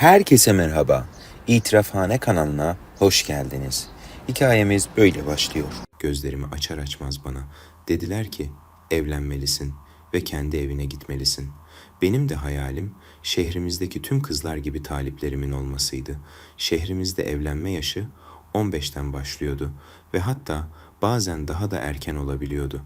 Herkese merhaba. İtirafhane kanalına hoş geldiniz. Hikayemiz böyle başlıyor. Gözlerimi açar açmaz bana dediler ki evlenmelisin ve kendi evine gitmelisin. Benim de hayalim şehrimizdeki tüm kızlar gibi taliplerimin olmasıydı. Şehrimizde evlenme yaşı 15'ten başlıyordu ve hatta bazen daha da erken olabiliyordu.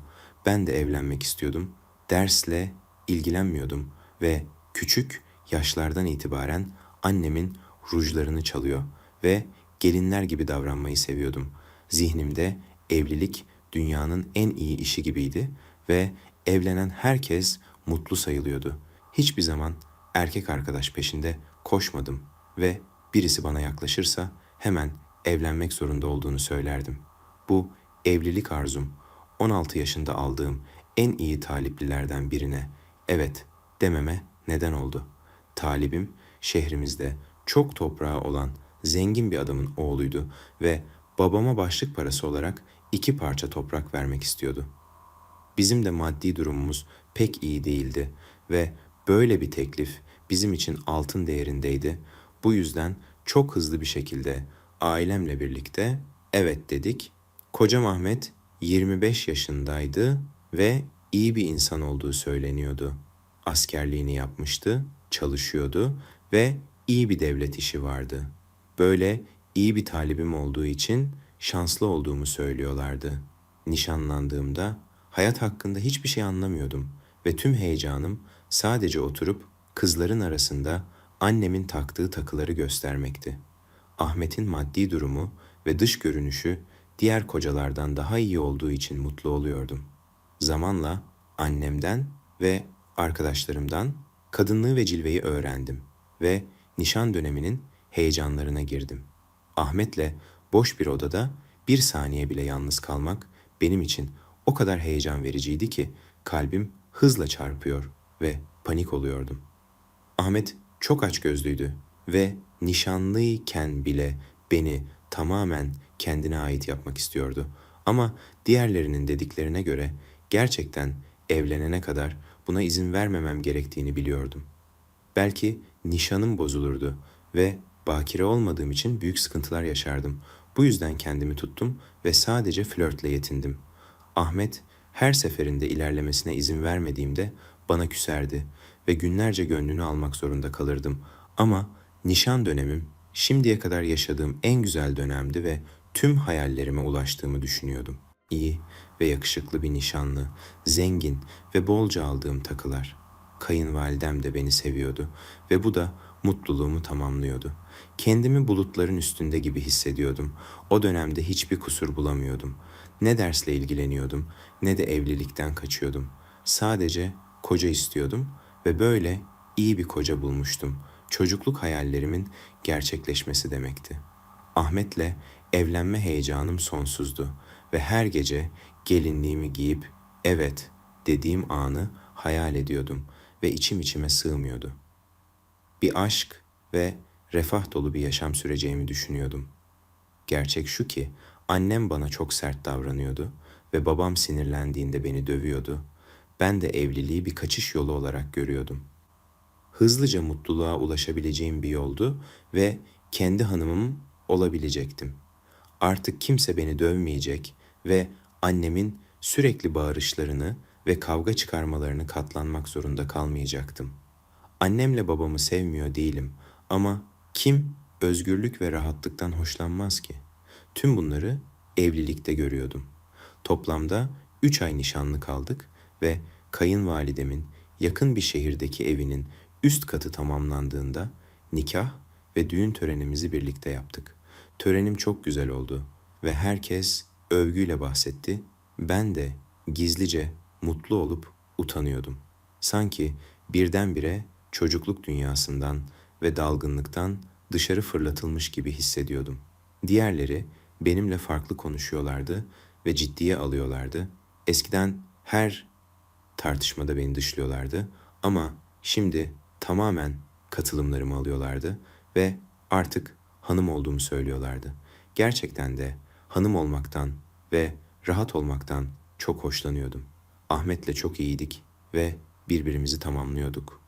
Ben de evlenmek istiyordum. Dersle ilgilenmiyordum ve küçük yaşlardan itibaren annemin rujlarını çalıyor ve gelinler gibi davranmayı seviyordum. Zihnimde evlilik dünyanın en iyi işi gibiydi ve evlenen herkes mutlu sayılıyordu. Hiçbir zaman erkek arkadaş peşinde koşmadım ve birisi bana yaklaşırsa hemen evlenmek zorunda olduğunu söylerdim. Bu evlilik arzum 16 yaşında aldığım en iyi taliplilerden birine evet dememe neden oldu. Talibim şehrimizde çok toprağı olan zengin bir adamın oğluydu ve babama başlık parası olarak iki parça toprak vermek istiyordu. Bizim de maddi durumumuz pek iyi değildi ve böyle bir teklif bizim için altın değerindeydi. Bu yüzden çok hızlı bir şekilde ailemle birlikte evet dedik. Kocam Ahmet 25 yaşındaydı ve iyi bir insan olduğu söyleniyordu. Askerliğini yapmıştı, çalışıyordu ve iyi bir devlet işi vardı. Böyle iyi bir talibim olduğu için şanslı olduğumu söylüyorlardı. Nişanlandığımda hayat hakkında hiçbir şey anlamıyordum ve tüm heyecanım sadece oturup kızların arasında annemin taktığı takıları göstermekti. Ahmet'in maddi durumu ve dış görünüşü diğer kocalardan daha iyi olduğu için mutlu oluyordum. Zamanla annemden ve arkadaşlarımdan kadınlığı ve cilveyi öğrendim ve nişan döneminin heyecanlarına girdim. Ahmet'le boş bir odada bir saniye bile yalnız kalmak benim için o kadar heyecan vericiydi ki kalbim hızla çarpıyor ve panik oluyordum. Ahmet çok açgözlüydü ve nişanlıyken bile beni tamamen kendine ait yapmak istiyordu. Ama diğerlerinin dediklerine göre gerçekten evlenene kadar buna izin vermemem gerektiğini biliyordum. Belki nişanım bozulurdu ve bakire olmadığım için büyük sıkıntılar yaşardım. Bu yüzden kendimi tuttum ve sadece flörtle yetindim. Ahmet her seferinde ilerlemesine izin vermediğimde bana küserdi ve günlerce gönlünü almak zorunda kalırdım. Ama nişan dönemim şimdiye kadar yaşadığım en güzel dönemdi ve tüm hayallerime ulaştığımı düşünüyordum. İyi ve yakışıklı bir nişanlı, zengin ve bolca aldığım takılar. Kayınvalidem de beni seviyordu ve bu da mutluluğumu tamamlıyordu. Kendimi bulutların üstünde gibi hissediyordum. O dönemde hiçbir kusur bulamıyordum. Ne dersle ilgileniyordum ne de evlilikten kaçıyordum. Sadece koca istiyordum ve böyle iyi bir koca bulmuştum. Çocukluk hayallerimin gerçekleşmesi demekti. Ahmet'le evlenme heyecanım sonsuzdu ve her gece gelinliğimi giyip evet dediğim anı hayal ediyordum ve içim içime sığmıyordu. Bir aşk ve refah dolu bir yaşam süreceğimi düşünüyordum. Gerçek şu ki annem bana çok sert davranıyordu ve babam sinirlendiğinde beni dövüyordu. Ben de evliliği bir kaçış yolu olarak görüyordum. Hızlıca mutluluğa ulaşabileceğim bir yoldu ve kendi hanımım olabilecektim. Artık kimse beni dövmeyecek ve annemin sürekli bağırışlarını ve kavga çıkarmalarını katlanmak zorunda kalmayacaktım. Annemle babamı sevmiyor değilim ama kim özgürlük ve rahatlıktan hoşlanmaz ki? Tüm bunları evlilikte görüyordum. Toplamda üç ay nişanlı kaldık ve kayınvalidemin yakın bir şehirdeki evinin üst katı tamamlandığında nikah ve düğün törenimizi birlikte yaptık. Törenim çok güzel oldu ve herkes övgüyle bahsetti. Ben de gizlice mutlu olup utanıyordum. Sanki birdenbire çocukluk dünyasından ve dalgınlıktan dışarı fırlatılmış gibi hissediyordum. Diğerleri benimle farklı konuşuyorlardı ve ciddiye alıyorlardı. Eskiden her tartışmada beni dışlıyorlardı ama şimdi tamamen katılımlarımı alıyorlardı ve artık hanım olduğumu söylüyorlardı. Gerçekten de hanım olmaktan ve rahat olmaktan çok hoşlanıyordum. Ahmet'le çok iyiydik ve birbirimizi tamamlıyorduk.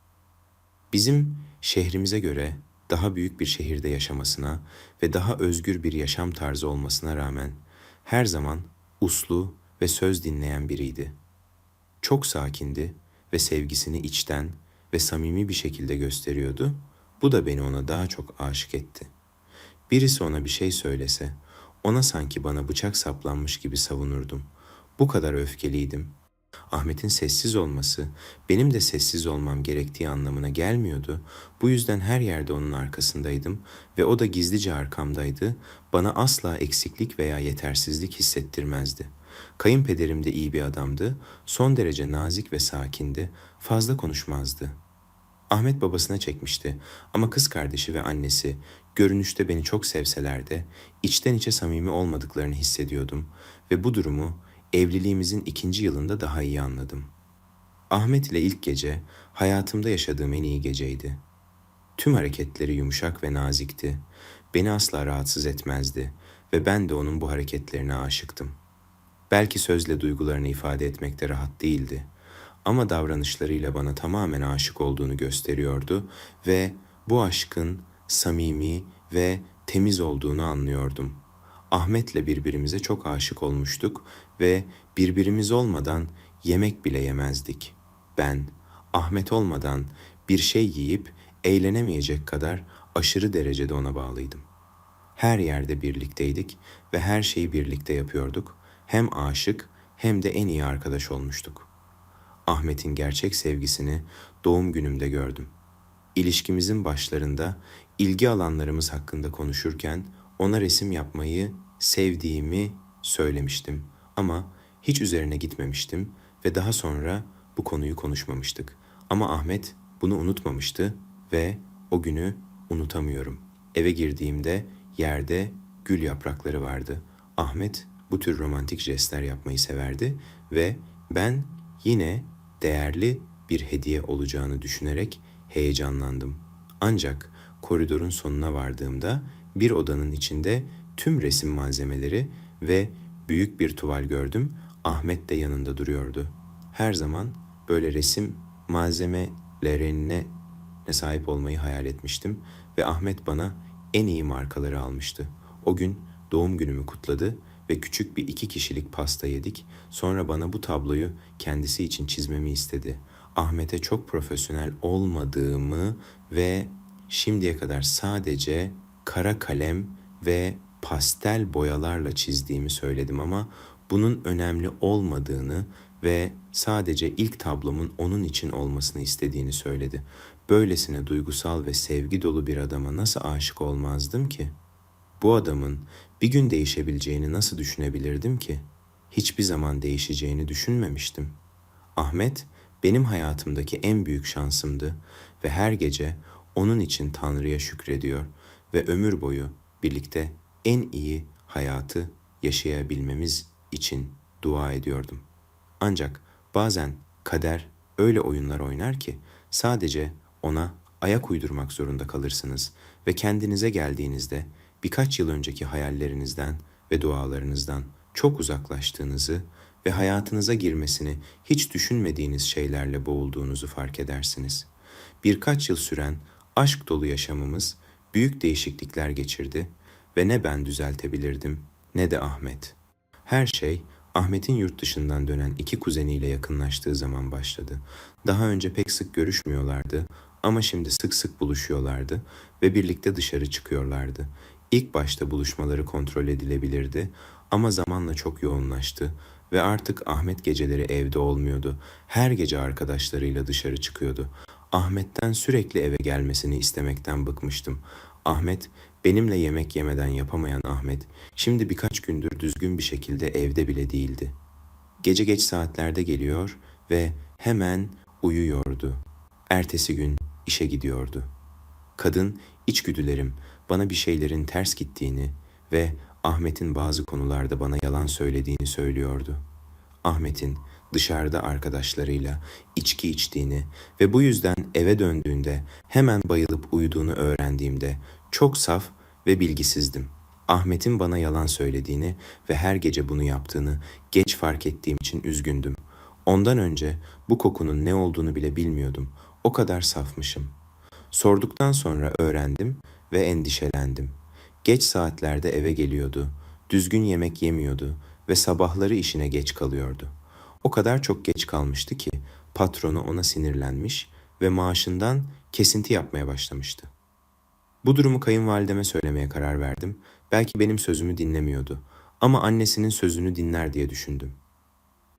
Bizim şehrimize göre daha büyük bir şehirde yaşamasına ve daha özgür bir yaşam tarzı olmasına rağmen her zaman uslu ve söz dinleyen biriydi. Çok sakindi ve sevgisini içten ve samimi bir şekilde gösteriyordu. Bu da beni ona daha çok aşık etti. Birisi ona bir şey söylese, ona sanki bana bıçak saplanmış gibi savunurdum. Bu kadar öfkeliydim. Ahmet'in sessiz olması benim de sessiz olmam gerektiği anlamına gelmiyordu. Bu yüzden her yerde onun arkasındaydım ve o da gizlice arkamdaydı. Bana asla eksiklik veya yetersizlik hissettirmezdi. Kayınpederim de iyi bir adamdı. Son derece nazik ve sakindi. Fazla konuşmazdı. Ahmet babasına çekmişti ama kız kardeşi ve annesi görünüşte beni çok sevseler de içten içe samimi olmadıklarını hissediyordum ve bu durumu evliliğimizin ikinci yılında daha iyi anladım. Ahmet ile ilk gece hayatımda yaşadığım en iyi geceydi. Tüm hareketleri yumuşak ve nazikti. Beni asla rahatsız etmezdi ve ben de onun bu hareketlerine aşıktım. Belki sözle duygularını ifade etmekte rahat değildi ama davranışlarıyla bana tamamen aşık olduğunu gösteriyordu ve bu aşkın samimi ve temiz olduğunu anlıyordum. Ahmet'le birbirimize çok aşık olmuştuk ve birbirimiz olmadan yemek bile yemezdik. Ben Ahmet olmadan bir şey yiyip eğlenemeyecek kadar aşırı derecede ona bağlıydım. Her yerde birlikteydik ve her şeyi birlikte yapıyorduk. Hem aşık hem de en iyi arkadaş olmuştuk. Ahmet'in gerçek sevgisini doğum günümde gördüm. İlişkimizin başlarında ilgi alanlarımız hakkında konuşurken ona resim yapmayı sevdiğimi söylemiştim ama hiç üzerine gitmemiştim ve daha sonra bu konuyu konuşmamıştık. Ama Ahmet bunu unutmamıştı ve o günü unutamıyorum. Eve girdiğimde yerde gül yaprakları vardı. Ahmet bu tür romantik jestler yapmayı severdi ve ben yine değerli bir hediye olacağını düşünerek heyecanlandım. Ancak koridorun sonuna vardığımda bir odanın içinde tüm resim malzemeleri ve büyük bir tuval gördüm. Ahmet de yanında duruyordu. Her zaman böyle resim malzemelerine sahip olmayı hayal etmiştim ve Ahmet bana en iyi markaları almıştı. O gün doğum günümü kutladı ve küçük bir iki kişilik pasta yedik. Sonra bana bu tabloyu kendisi için çizmemi istedi. Ahmet'e çok profesyonel olmadığımı ve şimdiye kadar sadece kara kalem ve pastel boyalarla çizdiğimi söyledim ama bunun önemli olmadığını ve sadece ilk tablomun onun için olmasını istediğini söyledi. Böylesine duygusal ve sevgi dolu bir adama nasıl aşık olmazdım ki? Bu adamın bir gün değişebileceğini nasıl düşünebilirdim ki? Hiçbir zaman değişeceğini düşünmemiştim. Ahmet benim hayatımdaki en büyük şansımdı ve her gece onun için Tanrı'ya şükrediyor ve ömür boyu birlikte en iyi hayatı yaşayabilmemiz için dua ediyordum. Ancak bazen kader öyle oyunlar oynar ki sadece ona ayak uydurmak zorunda kalırsınız ve kendinize geldiğinizde birkaç yıl önceki hayallerinizden ve dualarınızdan çok uzaklaştığınızı ve hayatınıza girmesini hiç düşünmediğiniz şeylerle boğulduğunuzu fark edersiniz. Birkaç yıl süren aşk dolu yaşamımız büyük değişiklikler geçirdi ve ne ben düzeltebilirdim ne de Ahmet. Her şey Ahmet'in yurt dışından dönen iki kuzeniyle yakınlaştığı zaman başladı. Daha önce pek sık görüşmüyorlardı ama şimdi sık sık buluşuyorlardı ve birlikte dışarı çıkıyorlardı. İlk başta buluşmaları kontrol edilebilirdi ama zamanla çok yoğunlaştı ve artık Ahmet geceleri evde olmuyordu. Her gece arkadaşlarıyla dışarı çıkıyordu. Ahmet'ten sürekli eve gelmesini istemekten bıkmıştım. Ahmet, benimle yemek yemeden yapamayan Ahmet, şimdi birkaç gündür düzgün bir şekilde evde bile değildi. Gece geç saatlerde geliyor ve hemen uyuyordu. Ertesi gün işe gidiyordu. Kadın içgüdülerim bana bir şeylerin ters gittiğini ve Ahmet'in bazı konularda bana yalan söylediğini söylüyordu. Ahmet'in dışarıda arkadaşlarıyla içki içtiğini ve bu yüzden eve döndüğünde hemen bayılıp uyuduğunu öğrendiğimde çok saf ve bilgisizdim. Ahmet'in bana yalan söylediğini ve her gece bunu yaptığını geç fark ettiğim için üzgündüm. Ondan önce bu kokunun ne olduğunu bile bilmiyordum. O kadar safmışım. Sorduktan sonra öğrendim ve endişelendim. Geç saatlerde eve geliyordu, düzgün yemek yemiyordu ve sabahları işine geç kalıyordu. O kadar çok geç kalmıştı ki patronu ona sinirlenmiş ve maaşından kesinti yapmaya başlamıştı. Bu durumu kayınvalideme söylemeye karar verdim. Belki benim sözümü dinlemiyordu ama annesinin sözünü dinler diye düşündüm.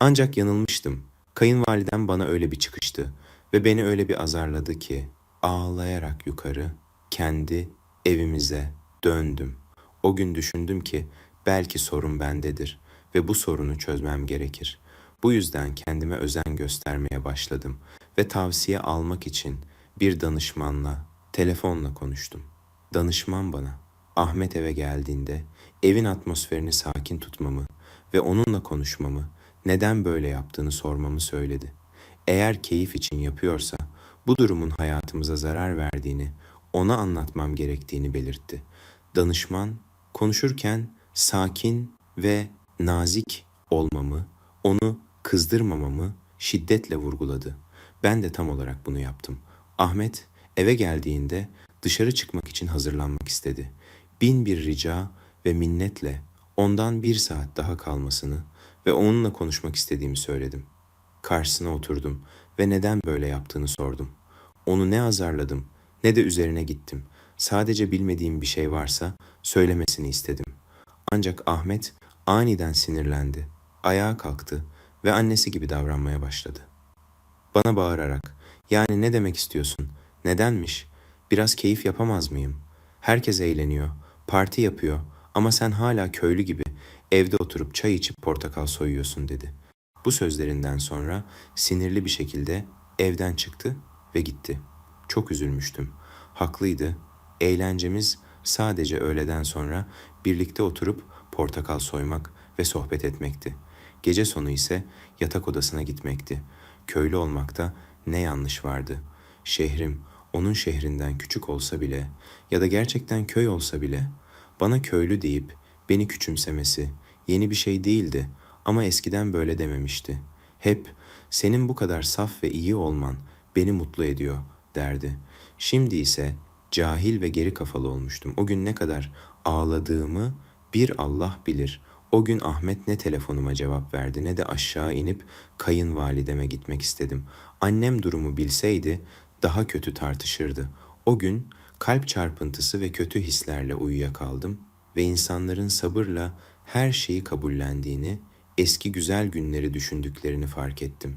Ancak yanılmıştım. Kayınvalidem bana öyle bir çıkıştı ve beni öyle bir azarladı ki ağlayarak yukarı kendi evimize döndüm. O gün düşündüm ki belki sorun bendedir ve bu sorunu çözmem gerekir. Bu yüzden kendime özen göstermeye başladım ve tavsiye almak için bir danışmanla, telefonla konuştum. Danışman bana Ahmet eve geldiğinde evin atmosferini sakin tutmamı ve onunla konuşmamı, neden böyle yaptığını sormamı söyledi. Eğer keyif için yapıyorsa bu durumun hayatımıza zarar verdiğini ona anlatmam gerektiğini belirtti. Danışman konuşurken sakin ve nazik olmamı, onu kızdırmamamı şiddetle vurguladı. Ben de tam olarak bunu yaptım. Ahmet eve geldiğinde dışarı çıkmak için hazırlanmak istedi. Bin bir rica ve minnetle ondan bir saat daha kalmasını ve onunla konuşmak istediğimi söyledim. Karşısına oturdum ve neden böyle yaptığını sordum. Onu ne azarladım ne de üzerine gittim. Sadece bilmediğim bir şey varsa söylemesini istedim. Ancak Ahmet aniden sinirlendi. Ayağa kalktı ve annesi gibi davranmaya başladı. Bana bağırarak, yani ne demek istiyorsun? Nedenmiş? Biraz keyif yapamaz mıyım? Herkes eğleniyor, parti yapıyor ama sen hala köylü gibi evde oturup çay içip portakal soyuyorsun dedi. Bu sözlerinden sonra sinirli bir şekilde evden çıktı ve gitti. Çok üzülmüştüm. Haklıydı. Eğlencemiz sadece öğleden sonra birlikte oturup portakal soymak ve sohbet etmekti. Gece sonu ise yatak odasına gitmekti. Köylü olmakta ne yanlış vardı? Şehrim onun şehrinden küçük olsa bile ya da gerçekten köy olsa bile bana köylü deyip beni küçümsemesi yeni bir şey değildi ama eskiden böyle dememişti. Hep senin bu kadar saf ve iyi olman beni mutlu ediyor derdi. Şimdi ise cahil ve geri kafalı olmuştum. O gün ne kadar ağladığımı bir Allah bilir. O gün Ahmet ne telefonuma cevap verdi ne de aşağı inip kayınvalideme gitmek istedim. Annem durumu bilseydi daha kötü tartışırdı. O gün kalp çarpıntısı ve kötü hislerle uyuyakaldım ve insanların sabırla her şeyi kabullendiğini, eski güzel günleri düşündüklerini fark ettim.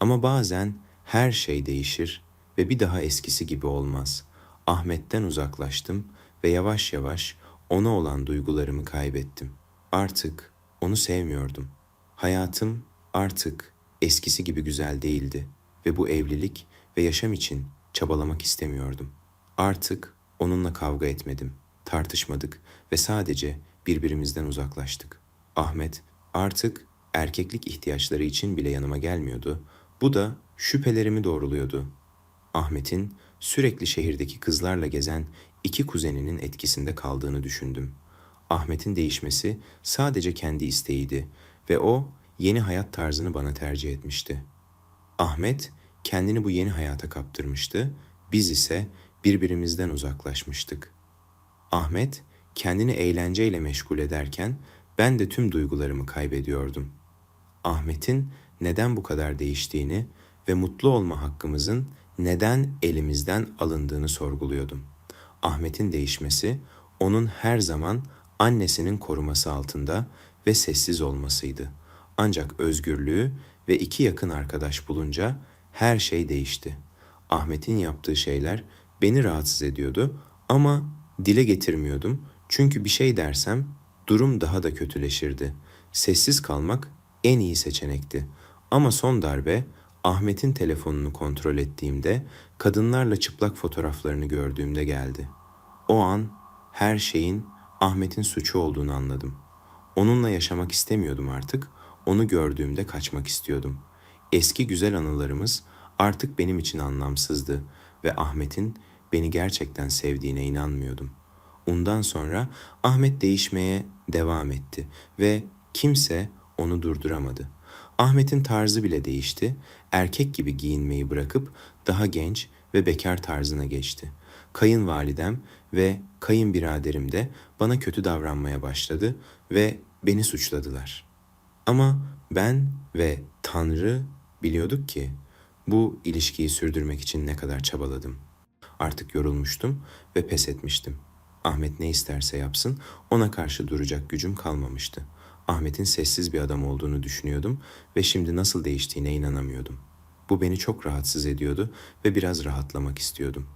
Ama bazen her şey değişir ve bir daha eskisi gibi olmaz. Ahmet'ten uzaklaştım ve yavaş yavaş ona olan duygularımı kaybettim. Artık onu sevmiyordum. Hayatım artık eskisi gibi güzel değildi ve bu evlilik ve yaşam için çabalamak istemiyordum. Artık onunla kavga etmedim, tartışmadık ve sadece birbirimizden uzaklaştık. Ahmet artık erkeklik ihtiyaçları için bile yanıma gelmiyordu. Bu da şüphelerimi doğruluyordu. Ahmet'in sürekli şehirdeki kızlarla gezen iki kuzeninin etkisinde kaldığını düşündüm. Ahmet'in değişmesi sadece kendi isteğiydi ve o yeni hayat tarzını bana tercih etmişti. Ahmet kendini bu yeni hayata kaptırmıştı, biz ise birbirimizden uzaklaşmıştık. Ahmet kendini eğlenceyle meşgul ederken ben de tüm duygularımı kaybediyordum. Ahmet'in neden bu kadar değiştiğini ve mutlu olma hakkımızın neden elimizden alındığını sorguluyordum. Ahmet'in değişmesi onun her zaman annesinin koruması altında ve sessiz olmasıydı. Ancak özgürlüğü ve iki yakın arkadaş bulunca her şey değişti. Ahmet'in yaptığı şeyler beni rahatsız ediyordu ama dile getirmiyordum çünkü bir şey dersem durum daha da kötüleşirdi. Sessiz kalmak en iyi seçenekti. Ama son darbe Ahmet'in telefonunu kontrol ettiğimde kadınlarla çıplak fotoğraflarını gördüğümde geldi. O an her şeyin Ahmet'in suçu olduğunu anladım. Onunla yaşamak istemiyordum artık. Onu gördüğümde kaçmak istiyordum. Eski güzel anılarımız artık benim için anlamsızdı ve Ahmet'in beni gerçekten sevdiğine inanmıyordum. Ondan sonra Ahmet değişmeye devam etti ve kimse onu durduramadı. Ahmet'in tarzı bile değişti. Erkek gibi giyinmeyi bırakıp daha genç ve bekar tarzına geçti. Kayınvalidem ve kayınbiraderim de bana kötü davranmaya başladı ve beni suçladılar. Ama ben ve Tanrı biliyorduk ki bu ilişkiyi sürdürmek için ne kadar çabaladım. Artık yorulmuştum ve pes etmiştim. Ahmet ne isterse yapsın ona karşı duracak gücüm kalmamıştı. Ahmet'in sessiz bir adam olduğunu düşünüyordum ve şimdi nasıl değiştiğine inanamıyordum. Bu beni çok rahatsız ediyordu ve biraz rahatlamak istiyordum.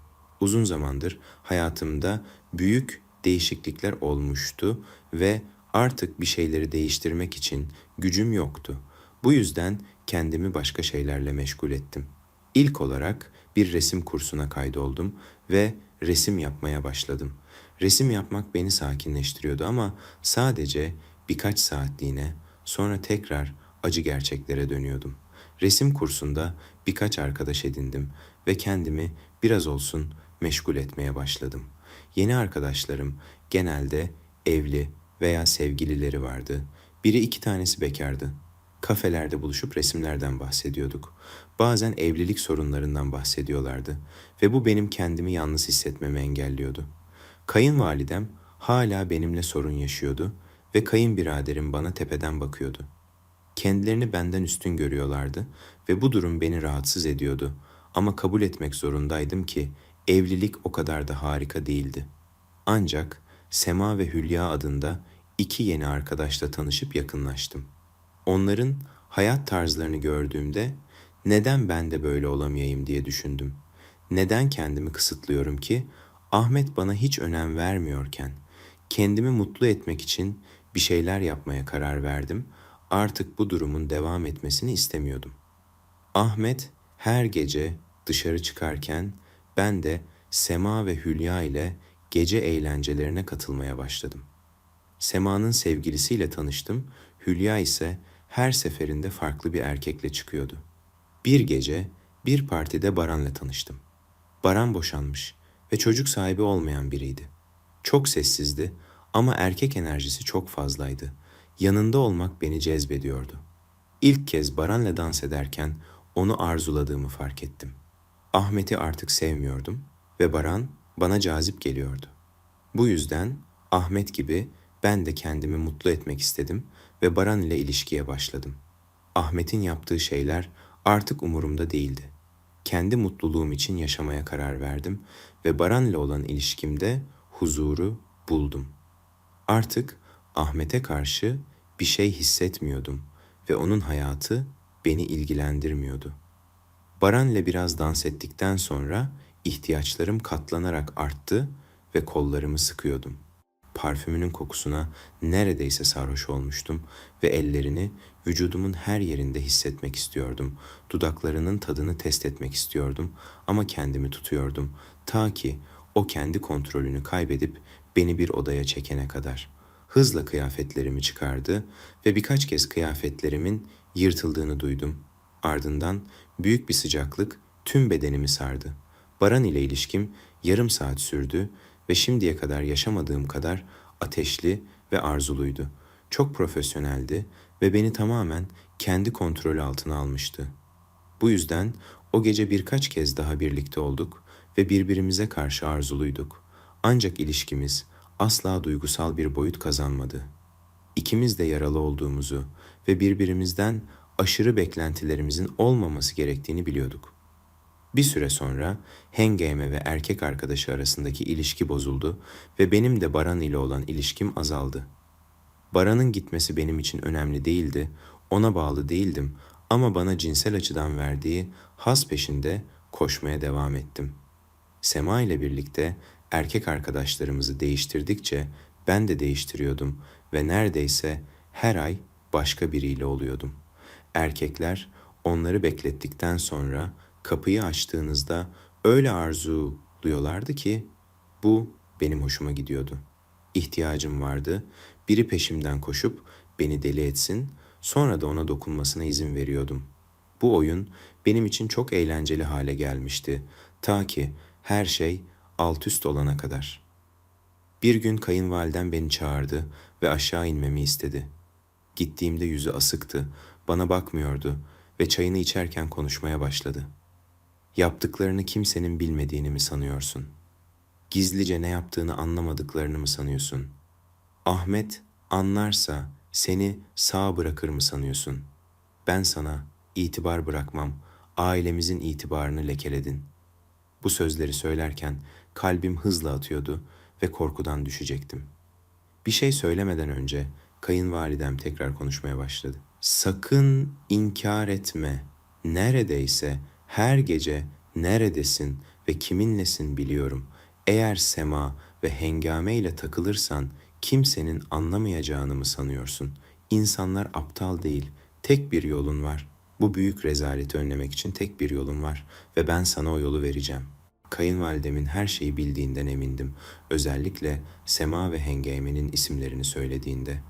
Uzun zamandır hayatımda büyük değişiklikler olmuştu ve artık bir şeyleri değiştirmek için gücüm yoktu. Bu yüzden kendimi başka şeylerle meşgul ettim. İlk olarak bir resim kursuna kaydoldum ve resim yapmaya başladım. Resim yapmak beni sakinleştiriyordu ama sadece birkaç saatliğine sonra tekrar acı gerçeklere dönüyordum. Resim kursunda birkaç arkadaş edindim ve kendimi biraz olsun meşgul etmeye başladım. Yeni arkadaşlarım genelde evli veya sevgilileri vardı. Biri iki tanesi bekardı. Kafelerde buluşup resimlerden bahsediyorduk. Bazen evlilik sorunlarından bahsediyorlardı ve bu benim kendimi yalnız hissetmemi engelliyordu. Kayınvalidem hala benimle sorun yaşıyordu ve kayınbiraderim bana tepeden bakıyordu. Kendilerini benden üstün görüyorlardı ve bu durum beni rahatsız ediyordu. Ama kabul etmek zorundaydım ki evlilik o kadar da harika değildi. Ancak Sema ve Hülya adında iki yeni arkadaşla tanışıp yakınlaştım. Onların hayat tarzlarını gördüğümde neden ben de böyle olamayayım diye düşündüm. Neden kendimi kısıtlıyorum ki Ahmet bana hiç önem vermiyorken kendimi mutlu etmek için bir şeyler yapmaya karar verdim. Artık bu durumun devam etmesini istemiyordum. Ahmet her gece dışarı çıkarken ben de Sema ve Hülya ile gece eğlencelerine katılmaya başladım. Sema'nın sevgilisiyle tanıştım, Hülya ise her seferinde farklı bir erkekle çıkıyordu. Bir gece bir partide Baran'la tanıştım. Baran boşanmış ve çocuk sahibi olmayan biriydi. Çok sessizdi ama erkek enerjisi çok fazlaydı. Yanında olmak beni cezbediyordu. İlk kez Baran'la dans ederken onu arzuladığımı fark ettim. Ahmet'i artık sevmiyordum ve Baran bana cazip geliyordu. Bu yüzden Ahmet gibi ben de kendimi mutlu etmek istedim ve Baran ile ilişkiye başladım. Ahmet'in yaptığı şeyler artık umurumda değildi. Kendi mutluluğum için yaşamaya karar verdim ve Baran ile olan ilişkimde huzuru buldum. Artık Ahmet'e karşı bir şey hissetmiyordum ve onun hayatı beni ilgilendirmiyordu. Baran ile biraz dans ettikten sonra ihtiyaçlarım katlanarak arttı ve kollarımı sıkıyordum. Parfümünün kokusuna neredeyse sarhoş olmuştum ve ellerini vücudumun her yerinde hissetmek istiyordum. Dudaklarının tadını test etmek istiyordum ama kendimi tutuyordum ta ki o kendi kontrolünü kaybedip beni bir odaya çekene kadar. Hızla kıyafetlerimi çıkardı ve birkaç kez kıyafetlerimin yırtıldığını duydum. Ardından büyük bir sıcaklık tüm bedenimi sardı. Baran ile ilişkim yarım saat sürdü ve şimdiye kadar yaşamadığım kadar ateşli ve arzuluydu. Çok profesyoneldi ve beni tamamen kendi kontrol altına almıştı. Bu yüzden o gece birkaç kez daha birlikte olduk ve birbirimize karşı arzuluyduk. Ancak ilişkimiz asla duygusal bir boyut kazanmadı. İkimiz de yaralı olduğumuzu ve birbirimizden aşırı beklentilerimizin olmaması gerektiğini biliyorduk. Bir süre sonra Hengame ve erkek arkadaşı arasındaki ilişki bozuldu ve benim de Baran ile olan ilişkim azaldı. Baran'ın gitmesi benim için önemli değildi, ona bağlı değildim ama bana cinsel açıdan verdiği haz peşinde koşmaya devam ettim. Sema ile birlikte erkek arkadaşlarımızı değiştirdikçe ben de değiştiriyordum ve neredeyse her ay başka biriyle oluyordum. Erkekler onları beklettikten sonra kapıyı açtığınızda öyle arzuluyorlardı ki bu benim hoşuma gidiyordu. İhtiyacım vardı. Biri peşimden koşup beni deli etsin, sonra da ona dokunmasına izin veriyordum. Bu oyun benim için çok eğlenceli hale gelmişti. Ta ki her şey alt üst olana kadar. Bir gün kayınvalidem beni çağırdı ve aşağı inmemi istedi. Gittiğimde yüzü asıktı, bana bakmıyordu ve çayını içerken konuşmaya başladı. Yaptıklarını kimsenin bilmediğini mi sanıyorsun? Gizlice ne yaptığını anlamadıklarını mı sanıyorsun? Ahmet anlarsa seni sağ bırakır mı sanıyorsun? Ben sana itibar bırakmam, ailemizin itibarını lekeledin. Bu sözleri söylerken kalbim hızla atıyordu ve korkudan düşecektim. Bir şey söylemeden önce kayınvalidem tekrar konuşmaya başladı. Sakın inkar etme. Neredeyse her gece neredesin ve kiminlesin biliyorum. Eğer sema ve hengame ile takılırsan kimsenin anlamayacağını mı sanıyorsun? İnsanlar aptal değil. Tek bir yolun var. Bu büyük rezaleti önlemek için tek bir yolun var ve ben sana o yolu vereceğim. Kayınvalidemin her şeyi bildiğinden emindim. Özellikle Sema ve Hengame'nin isimlerini söylediğinde.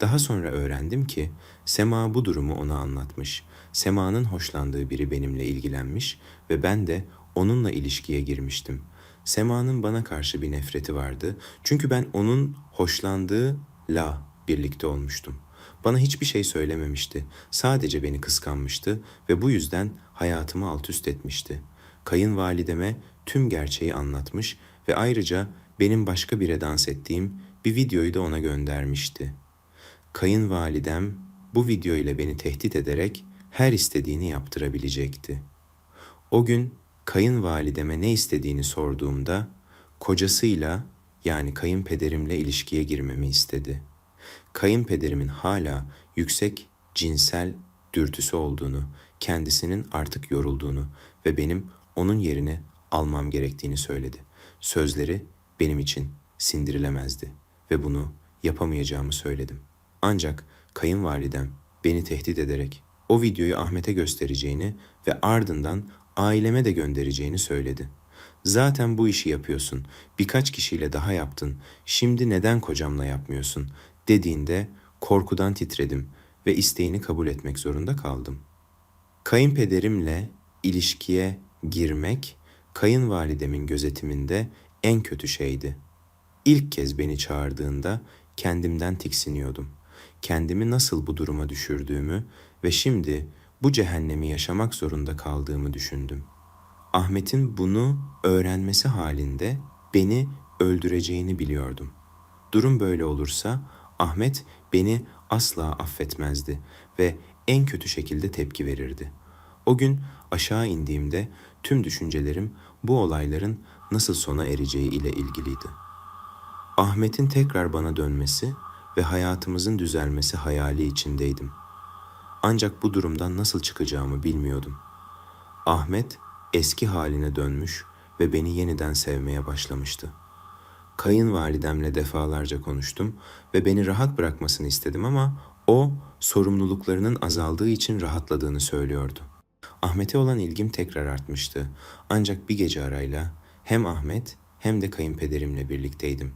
Daha sonra öğrendim ki Sema bu durumu ona anlatmış. Sema'nın hoşlandığı biri benimle ilgilenmiş ve ben de onunla ilişkiye girmiştim. Sema'nın bana karşı bir nefreti vardı. Çünkü ben onun hoşlandığı la birlikte olmuştum. Bana hiçbir şey söylememişti. Sadece beni kıskanmıştı ve bu yüzden hayatımı alt üst etmişti. Kayınvalideme tüm gerçeği anlatmış ve ayrıca benim başka bire dans ettiğim bir videoyu da ona göndermişti. Kayınvalidem bu video ile beni tehdit ederek her istediğini yaptırabilecekti. O gün kayınvalideme ne istediğini sorduğumda kocasıyla yani kayınpederimle ilişkiye girmemi istedi. Kayınpederimin hala yüksek cinsel dürtüsü olduğunu, kendisinin artık yorulduğunu ve benim onun yerini almam gerektiğini söyledi. Sözleri benim için sindirilemezdi ve bunu yapamayacağımı söyledim. Ancak kayınvalidem beni tehdit ederek o videoyu Ahmet'e göstereceğini ve ardından aileme de göndereceğini söyledi. Zaten bu işi yapıyorsun. Birkaç kişiyle daha yaptın. Şimdi neden kocamla yapmıyorsun? dediğinde korkudan titredim ve isteğini kabul etmek zorunda kaldım. Kayınpederimle ilişkiye girmek kayınvalidemin gözetiminde en kötü şeydi. İlk kez beni çağırdığında kendimden tiksiniyordum. Kendimi nasıl bu duruma düşürdüğümü ve şimdi bu cehennemi yaşamak zorunda kaldığımı düşündüm. Ahmet'in bunu öğrenmesi halinde beni öldüreceğini biliyordum. Durum böyle olursa Ahmet beni asla affetmezdi ve en kötü şekilde tepki verirdi. O gün aşağı indiğimde tüm düşüncelerim bu olayların nasıl sona ereceği ile ilgiliydi. Ahmet'in tekrar bana dönmesi ve hayatımızın düzelmesi hayali içindeydim. Ancak bu durumdan nasıl çıkacağımı bilmiyordum. Ahmet eski haline dönmüş ve beni yeniden sevmeye başlamıştı. Kayınvalidemle defalarca konuştum ve beni rahat bırakmasını istedim ama o sorumluluklarının azaldığı için rahatladığını söylüyordu. Ahmet'e olan ilgim tekrar artmıştı. Ancak bir gece arayla hem Ahmet hem de kayınpederimle birlikteydim.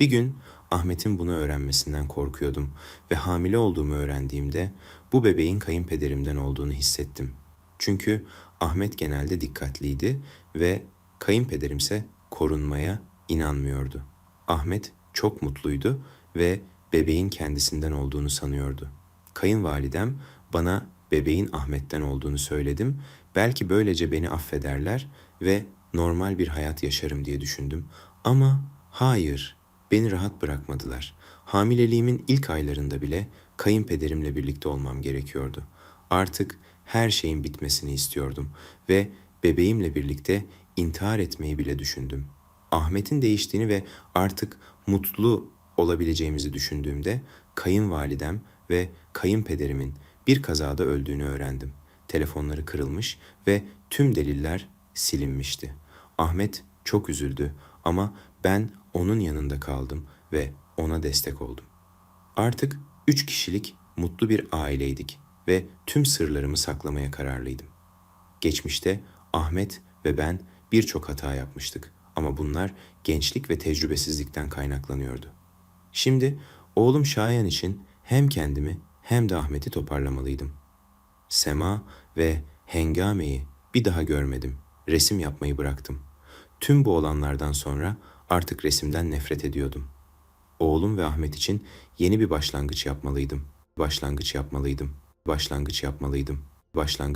Bir gün Ahmet'in bunu öğrenmesinden korkuyordum ve hamile olduğumu öğrendiğimde bu bebeğin kayınpederimden olduğunu hissettim. Çünkü Ahmet genelde dikkatliydi ve kayınpederimse korunmaya inanmıyordu. Ahmet çok mutluydu ve bebeğin kendisinden olduğunu sanıyordu. Kayınvalidem bana bebeğin Ahmet'ten olduğunu söyledim. Belki böylece beni affederler ve normal bir hayat yaşarım diye düşündüm. Ama hayır, beni rahat bırakmadılar. Hamileliğimin ilk aylarında bile kayınpederimle birlikte olmam gerekiyordu. Artık her şeyin bitmesini istiyordum ve bebeğimle birlikte intihar etmeyi bile düşündüm. Ahmet'in değiştiğini ve artık mutlu olabileceğimizi düşündüğümde kayınvalidem ve kayınpederimin bir kazada öldüğünü öğrendim. Telefonları kırılmış ve tüm deliller silinmişti. Ahmet çok üzüldü ama ben onun yanında kaldım ve ona destek oldum. Artık üç kişilik mutlu bir aileydik ve tüm sırlarımı saklamaya kararlıydım. Geçmişte Ahmet ve ben birçok hata yapmıştık ama bunlar gençlik ve tecrübesizlikten kaynaklanıyordu. Şimdi oğlum Şayan için hem kendimi hem de Ahmet'i toparlamalıydım. Sema ve Hengame'yi bir daha görmedim. Resim yapmayı bıraktım. Tüm bu olanlardan sonra artık resimden nefret ediyordum. Oğlum ve Ahmet için yeni bir başlangıç yapmalıydım. Başlangıç yapmalıydım. Başlangıç yapmalıydım. Başlangıç